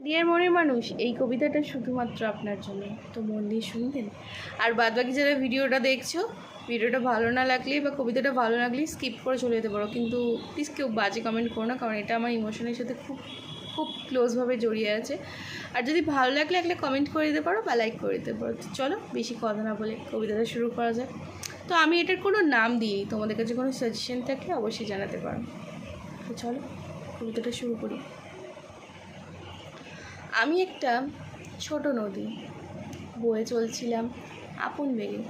Deer মনের মানুষ, এই কবিতাটা শুধুমাত্র আপনার জন্য। তো মন দিয়ে শুনবেন। আর বাদ বাকি যারা ভিডিওটা দেখছ, ভিডিওটা ভালো না লাগলে বা কবিতাটা ভালো লাগলে স্কিপ করে চলে যেতে পারো। কিন্তু প্লিজ কেউ বাজে কমেন্ট করো না, কারণ এটা আমার ইমোশনের সাথে খুব খুব ক্লোজভাবে জড়িয়ে আছে। আর যদি ভালো লাগলে একটা কমেন্ট করে দিতে পারো বা লাইক করে দিতে পারো। চলো, বেশি কথা না বলে কবিতাটা শুরু করা যায় তো আমি এটার কোনো নাম দিই তোমাদের কাছে কোনো সাজেশন থাকলে অবশ্যই জানাতে পারো। তো চলো, কবিতাটা শুরু করি। আমি একটা ছোট নদী, বয়ে চলছিলাম আপন বেগে।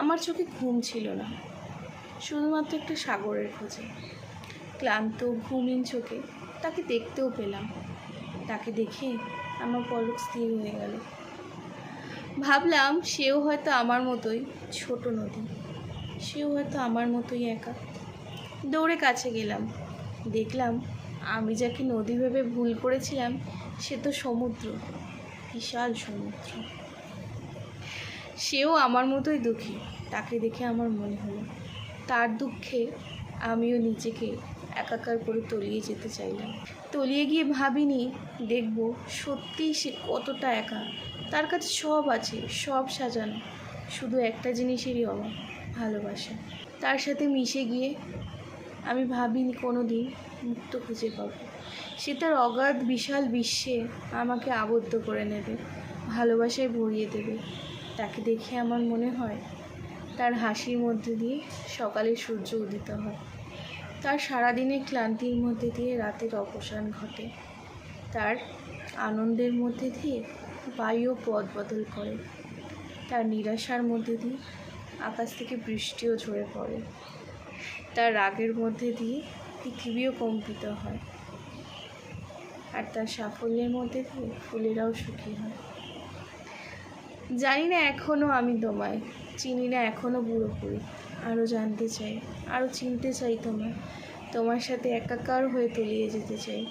আমার চোখে ঘুম ছিল না, শুধুমাত্র একটা সাগরের খোঁজে। ক্লান্ত, ঘুমিন চোখে তাকে দেখতেও পেলাম। তাকে দেখে আমার পলক স্থির হয়ে গেল। ভাবলাম সেও হয়তো আমার মতোই ছোট নদী, সেও হয়তো আমার মতোই একা। দৌড়ে কাছে গেলাম, দেখলাম আমি যাকে নদী ভেবে ভুল করেছিলাম, সে তো সমুদ্র, বিশাল সমুদ্র। সেও আমার মতোই দুঃখী, তাকে দেখে আমার মনে হলো। তার দুঃখে আমিও নিজেকে একাকার করে তলিয়ে যেতে চাইলাম। তলিয়ে গিয়ে ভাবিনি, দেখব সত্যিই সে কতটা একা। তার কাছে সব আছে, সব সাজানো। শুধু একটা জিনিসেরই অভাব, ভালোবাসা। তার সাথে মিশে গিয়ে আমি ভাবিনি কোনো দিন মুক্ত খুঁজে পাব। সে তার অগাধ বিশাল বিশ্বে আমাকে আবদ্ধ করে নেবে, ভালোবাসায় ভরিয়ে দেবে। তাকে দেখে আমার মনে হয় তার হাসির মধ্যে দিয়ে সকালে সূর্য উদিত হয়। তার সারাদিনের ক্লান্তির মধ্যে দিয়ে রাতের অবসান ঘটে। তার আনন্দের মধ্যে দিয়ে বায়ু পথ বদল করে। তার নিরাশার মধ্যে দিয়ে আকাশ থেকে বৃষ্টিও ঝরে পড়ে। তার রাগের মধ্যে দিয়ে পৃথিবীও কম্পিত হয়। আর তার সাফল্যের মধ্যে দিয়ে ফুলেরাও সুখী হয়। জানি না এখনও আমি তোমায়, চিনি না এখনও পুরোপুরি। আরও জানতে চাই, আরও চিনতে চাই তোমায়। তোমার সাথে একাকার হয়ে তলিয়ে যেতে চাই।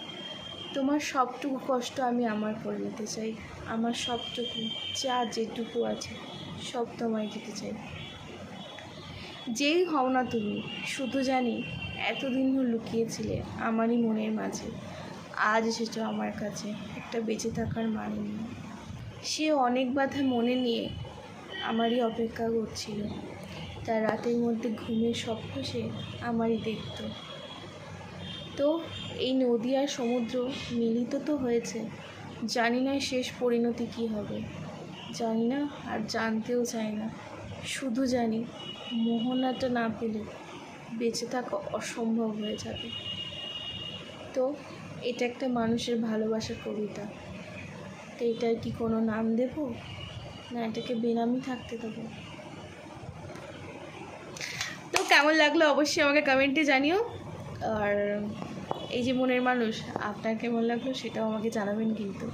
তোমার সবটুকু কষ্ট আমি আমার করে নিতে চাই। আমার সবটুকু, যা যেটুকু আছে, সব তোমায় দিতে চাই। যেই হও না তুমি, শুধু জানি এতদিন লুকিয়েছিলে আমারই মনের মাঝে। আজ এসেছ আমার কাছে, একটা বেঁচে থাকার মানে নিয়ে সে অনেক বাধা মনে নিয়ে আমারই অপেক্ষা করছিল। তার রাতের মধ্যে ঘুমের স্বপ্ন সে আমারই দেখত। তো এই নদী আর সমুদ্র মিলিত তো হয়েছে, জানি না শেষ পরিণতি কী হবে। জানি না আর জানতেও চাই না, শুধু জানি মোহনাটা না পেলে বেঁচে থাকা অসম্ভব হয়ে যাবে। তো এটা একটা মানুষের ভালোবাসার কবিতা। তো এটার কি কোনো নাম দেব? না, এটাকে বেনামি থাকতে দেবো। তো কেমন লাগল অবশ্যই আমাকে কমেন্টে জানিও। আর এই যে মনের মানুষ, আপনার কেমন লাগল সেটাও আমাকে জানাবেন কিন্তু।